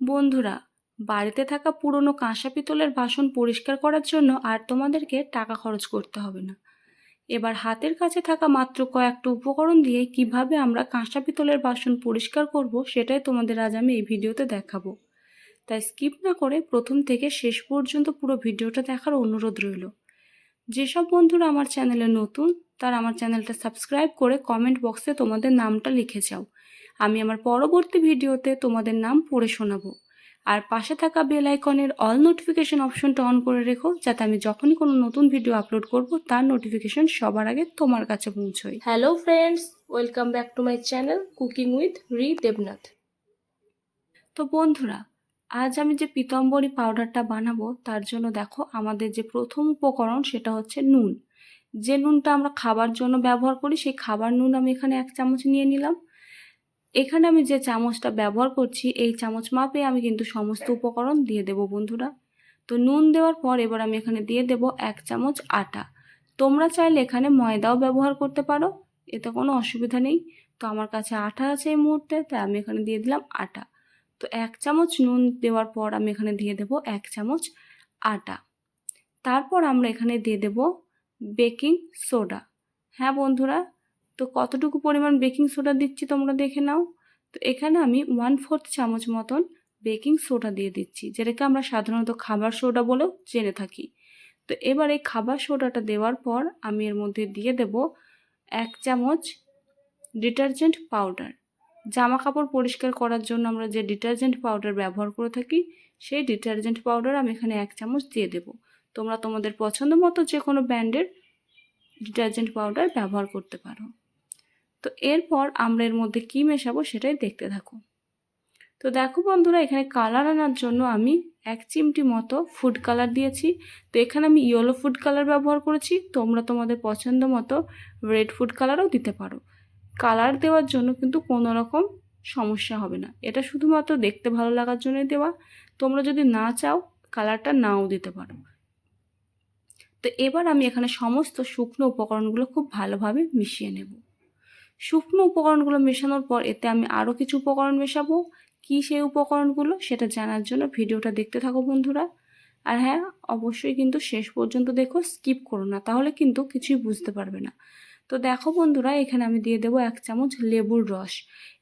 বন্ধুরা, বাড়িতে থাকা পুরনো কাঁসা পিতলের বাসন পরিষ্কার করার জন্য আর তোমাদেরকে টাকা খরচ করতে হবে না। এবার হাতের কাছে থাকা মাত্র কয়েকটা উপকরণ দিয়ে কীভাবে আমরা কাঁসা পিতলের বাসন পরিষ্কার করব সেটাই তোমাদের আজ আমি এই ভিডিওতে দেখাবো। তাই স্কিপ না করে প্রথম থেকে শেষ পর্যন্ত পুরো ভিডিওটা দেখার অনুরোধ রইল। যেসব বন্ধুরা আমার চ্যানেলে নতুন, তারা আমার চ্যানেলটা সাবস্ক্রাইব করে কমেন্ট বক্সে তোমাদের নামটা লিখে যাও। আমি আমার পরবর্তী ভিডিওতে তোমাদের নাম পড়ে শোনাবো। আর পাশে থাকা বেল আইকনের অল নোটিফিকেশন অপশনটা অন করে রেখো যাতে আমি যখনই কোনো নতুন ভিডিও আপলোড করব তার নোটিফিকেশন সবার আগে তোমার কাছে পৌঁছয়। Hello friends welcome back to my channel cooking with রি দেবনাথ তো বন্ধুরা আজ আমি যে পিতম্বরী পাউডারটা বানাবো তার জন্য দেখো আমাদের যে প্রথম উপকরণ সেটা হচ্ছে নুন। যে নুনটা আমরা খাবার জন্য ব্যবহার করি সেই খাবার নুন আমি এখানে এক চামচ নিয়ে নিলাম। এখানে আমি যে চামচটা ব্যবহার করছি, এই চামচ মাপে আমি কিন্তু সমস্ত উপকরণ দিয়ে দেব বন্ধুরা। তো নুন দেওয়ার পর এবার আমি এখানে দিয়ে দেব এক চামচ আটা। তোমরা চাইলে এখানে ময়দাও ব্যবহার করতে পারো, এতে কোনো অসুবিধা নেই। তো আমার কাছে আটা আছে এই মুহূর্তে, তাই আমি এখানে দিয়ে দিলাম আটা। তো এক চামচ নুন দেওয়ার পর আমি এখানে দিয়ে দেব এক চামচ আটা। তারপর আমরা এখানে দিয়ে দেব বেকিং সোডা। হ্যাঁ বন্ধুরা তো কতটুকু পরিমাণ বেকিং সোডা দিচ্ছি তোমরা দেখে নাও। তো এখানে আমি ওয়ান ফোর্থ চামচ মতন বেকিং সোডা দিয়ে দিচ্ছি, যেটাকে আমরা সাধারণত খাবার সোডা বলেও জেনে থাকি। তো এবার এই খাবার সোডাটা দেওয়ার পর আমি এর মধ্যে দিয়ে দেব এক চামচ ডিটারজেন্ট পাউডার। জামা কাপড় পরিষ্কার করার জন্য আমরা যে ডিটারজেন্ট পাউডার ব্যবহার করে থাকি, সেই ডিটারজেন্ট পাউডার আমি এখানে এক চামচ দিয়ে দেব। তোমরা তোমাদের পছন্দ মতো যে কোনো ব্র্যান্ডের ডিটারজেন্ট পাউডার ব্যবহার করতে পারো। তো এরপর আমরা এর মধ্যে কী মেশাবো সেটাই দেখতে থাকো। তো দেখো বন্ধুরা, এখানে কালার আনার জন্য আমি এক চিমটি মতো ফুড কালার দিয়েছি। তো এখানে আমি ইয়েলো ফুড কালার ব্যবহার করেছি। তোমরা তোমাদের পছন্দ মতো রেড ফুড কালারও দিতে পারো। কালার দেওয়ার জন্য কিন্তু কোনো রকম সমস্যা হবে না। এটা শুধুমাত্র দেখতে ভালো লাগার জন্যই দেওয়া। তোমরা যদি না চাও কালারটা নাও দিতে পারো। তো এবার আমি এখানে সমস্ত শুকনো উপকরণগুলো খুব ভালোভাবে মিশিয়ে নেব। শুকনো উপকরণগুলো মেশানোর পর এতে আমি আরও কিছু উপকরণ মেশাবো। কি সেই উপকরণগুলো সেটা জানার জন্য ভিডিওটা দেখতে থাকো বন্ধুরা। আর হ্যাঁ অবশ্যই কিন্তু শেষ পর্যন্ত দেখো, স্কিপ করো না, তাহলে কিন্তু কিছুই বুঝতে পারবে না। তো দেখো বন্ধুরা, এখানে আমি দিয়ে দেবো এক চামচ লেবুর রস।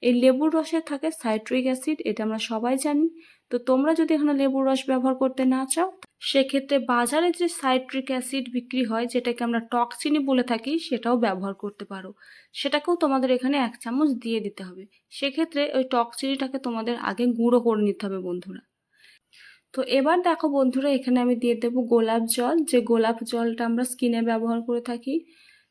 এই লেবুর রসে থাকে সাইট্রিক অ্যাসিড, এটা আমরা সবাই জানি। তো তোমরা যদি এখানে লেবুর রস ব্যবহার করতে না চাও, সেক্ষেত্রে বাজারে যে সাইট্রিক অ্যাসিড বিক্রি হয়, যেটাকে আমরা টক চিনি বলে থাকি, সেটাও ব্যবহার করতে পারো। সেটাকেও তোমাদের এখানে এক চামচ দিয়ে দিতে হবে। সেক্ষেত্রে ওই টক চিনিটাকে তোমাদের আগে গুঁড়ো করে নিতে হবে বন্ধুরা। তো এবার দেখো বন্ধুরা, এখানে আমি দিয়ে দেবো গোলাপ জল। যে গোলাপ জলটা আমরা স্কিনে ব্যবহার করে থাকি,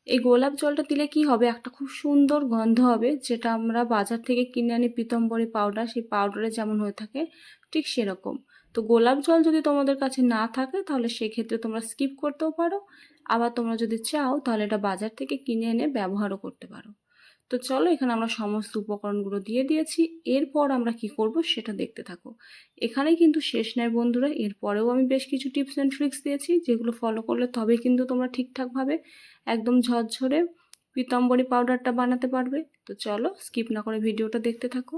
এই গোলাপ জলটা দিলে কি হবে? একটা খুব সুন্দর গন্ধ হবে, যেটা আমরা বাজার থেকে কিনে আনি পিতম্বরী পাউডার। সেই পাউডারে যেমন হয়ে থাকে ঠিক সেরকম। তো গোলাপ জল যদি তোমাদের কাছে না থাকে, তাহলে সেক্ষেত্রে তোমরা স্কিপ করতেও পারো। আবার তোমরা যদি চাও, তাহলে এটা বাজার থেকে কিনে এনে ব্যবহারও করতে পারো। তো চলো, এখানে আমরা সমস্ত উপকরণগুলো দিয়ে দিয়েছি। এরপর আমরা কি করব সেটা দেখতে থাকো। এখানেই কিন্তু শেষ নয় বন্ধুরা, এরপরেও আমি বেশ কিছু টিপস অ্যান্ড ট্রিক্স দিয়েছি, যেগুলো ফলো করলে তবে কিন্তু তোমরা ঠিকঠাকভাবে একদম ঝরঝরে পিতম্বরী পাউডারটা বানাতে পারবে। তো চলো স্কিপ না করে ভিডিওটা দেখতে থাকো।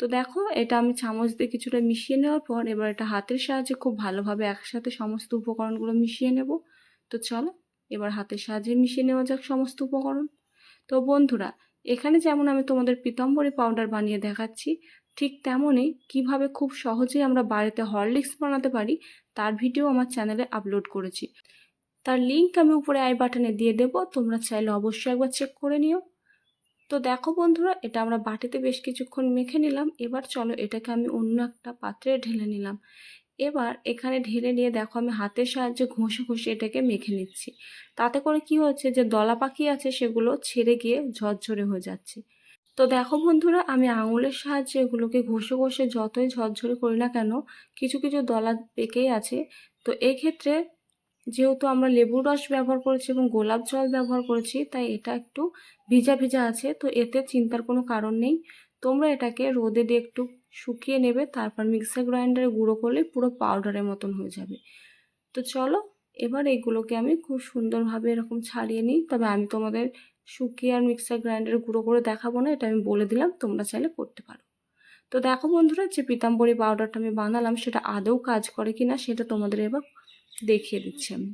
তো দেখো, এটা আমি চামচ দিয়ে কিছুটা মিশিয়ে নেওয়ার পর এবার এটা হাতের সাহায্যে খুব ভালোভাবে একসাথে সমস্ত উপকরণগুলো মিশিয়ে নেব। তো চলো, এবার হাতের সাহায্যে মিশিয়ে নেওয়া যাক সমস্ত উপকরণ। তো বন্ধুরা, এখানে যেমন আমি তোমাদের পিতম্বরী পাউডার বানিয়ে দেখাচ্ছি, ঠিক তেমনই কীভাবে খুব সহজেই আমরা বাড়িতে হরলিক্স বানাতে পারি, তার ভিডিও আমার চ্যানেলে আপলোড করেছি। তার লিঙ্ক আমি উপরে আই বাটনে দিয়ে দেব, তোমরা চাইলে অবশ্যই একবার চেক করে নিও। তো দেখো বন্ধুরা, এটা আমরা বাটিতে বেশ কিছুক্ষণ মেখে নিলাম। এবার চলো এটাকে আমি অন্য একটা পাত্রে ঢেলে নিলাম। এবার এখানে ঢেলে নিয়ে দেখো আমি হাতের সাহায্যে ঘষে ঘষে এটাকে মেখে নিচ্ছি। তাতে করে কি হচ্ছে যে দলা পাখি আছে সেগুলো ছেড়ে গিয়ে ঝরঝরে হয়ে যাচ্ছে। তো দেখো বন্ধুরা, আমি আঙুলের সাহায্যে এগুলোকে ঘষে ঘষে যতই ঝরঝরে করি না কেন, কিছু কিছু দলা পেকেই আছে। তো এক্ষেত্রে যেহেতু আমরা লেবুর রস ব্যবহার করেছি এবং গোলাপ জল ব্যবহার করেছি, তাই এটা একটু ভিজা ভিজা আছে, তো এতে চিন্তার কোনো কারণ নেই। তোমরা এটাকে রোদে দিয়ে একটু শুকিয়ে নেবে, তারপর মিক্সার গ্রাইন্ডারে গুঁড়ো করলে পুরো পাউডারের মতন হয়ে যাবে। তো চলো, এবার এগুলোকে আমি খুব সুন্দরভাবে এরকম ছাড়িয়ে নিই। তবে আমি তোমাদের শুকিয়ে আর মিক্সার গ্রাইন্ডারে গুঁড়ো করে দেখাবো না, এটা আমি বলে দিলাম, তোমরা চাইলে করতে পারো। তো দেখো বন্ধুরা, যে পিতাম্বরী পাউডারটা আমি বানালাম, সেটা আদৌ কাজ করে কি না সেটা তোমাদের এবার দেখিয়ে দিচ্ছি আমি।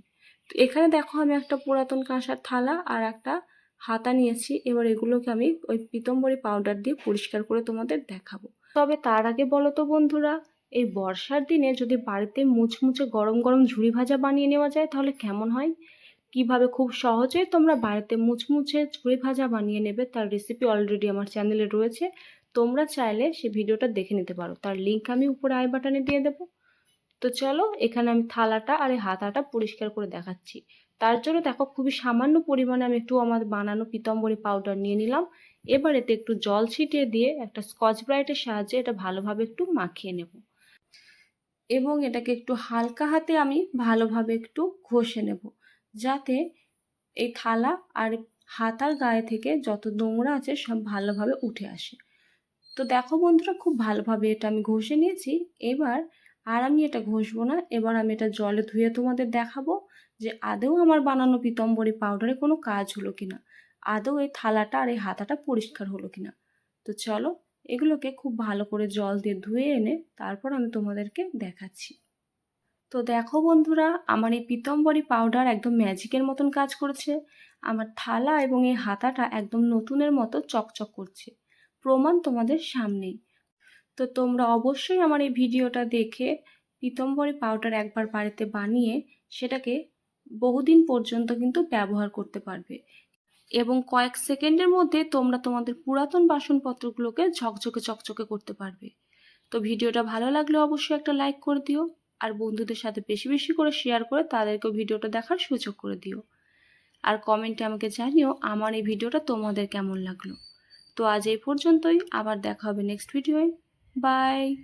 তো এখানে দেখো আমি একটা পুরাতন কাঁসার থালা আর একটা হাতা নিয়েছি। এবার এগুলোকে আমি ওই পিতম্বরী পাউডার দিয়ে পরিষ্কার করে তোমাদের দেখাবো। তবে তার আগে বলো তো বন্ধুরা, এই বর্ষার দিনে যদি বাড়িতে মুচমুচে গরম গরম ঝুড়ি ভাজা বানিয়ে নেওয়া যায় তাহলে কেমন হয়? কীভাবে খুব সহজে তোমরা বাড়িতে মুচমুচে ঝুড়ি ভাজা বানিয়ে নেবে তার রেসিপি অলরেডি আমার চ্যানেলে রয়েছে। তোমরা চাইলে সে ভিডিওটা দেখে নিতে পারো। তার লিঙ্ক আমি উপরে আই বাটনে দিয়ে দেবো। তো চলো, এখানে আমি থালাটা আর এই হাতাটা পরিষ্কার করে দেখাচ্ছি। তার জন্য দেখো, খুবই সামান্য পরিমাণে আমি একটু আমার বানানো পিতম্বরী পাউডার নিয়ে নিলাম। এবার এতে একটু জল ছিটিয়ে দিয়ে একটা স্কচ ব্রাইটের সাহায্যে এটা ভালোভাবে একটু মাখিয়ে নেব। এবং এটাকে একটু হালকা হাতে আমি ভালোভাবে একটু ঘষে নেব, যাতে এই থালা আর হাতার গায়ে থেকে যত নোংরা আছে সব ভালোভাবে উঠে আসে। তো দেখো বন্ধুরা, খুব ভালোভাবে এটা আমি ঘষে নিয়েছি। এবার আর আমি এটা ঘষবো না। এবার আমি এটা জলে ধুয়ে তোমাদের দেখাবো যে আদৌ আমার বানানো পিতম্বরী পাউডারে কোনো কাজ হলো কিনা। আদৌ এই থালাটা আর এই হাতাটা পরিষ্কার হলো কিনা। তো চলো, এগুলোকে খুব ভালো করে জল দিয়ে ধুয়ে এনে তারপর আমি তোমাদেরকে দেখাচ্ছি। তো দেখো বন্ধুরা, আমার এই পিতম্বরী পাউডার একদম ম্যাজিকের মতন কাজ করেছে। আমার থালা এবং এই হাতাটা একদম নতুনের মতো চকচক করছে। প্রমাণ তোমাদের সামনেই। তো তোমরা অবশ্যই আমার এই ভিডিওটা দেখে পিতম্বরী পাউডার একবার বাড়িতে বানিয়ে সেটাকে বহুদিন পর্যন্ত কিন্তু ব্যবহার করতে পারবে। এবং কয়েক সেকেন্ডের মধ্যে তোমরা তোমাদের পুরাতন বাসনপত্রগুলোকে ঝকঝকে চকচকে করতে পারবে। তো ভিডিওটা ভালো লাগলে অবশ্যই একটা লাইক করে দিও আর বন্ধুদের সাথে বেশি বেশি করে শেয়ার করে তাদেরকেও ভিডিওটা দেখার সুযোগ করে দিও। আর কমেন্টে আমাকে জানিও আমার এই ভিডিওটা তোমাদের কেমন লাগল। তো আজ এই পর্যন্তই, আবার দেখা হবে নেক্সট ভিডিওয় Bye.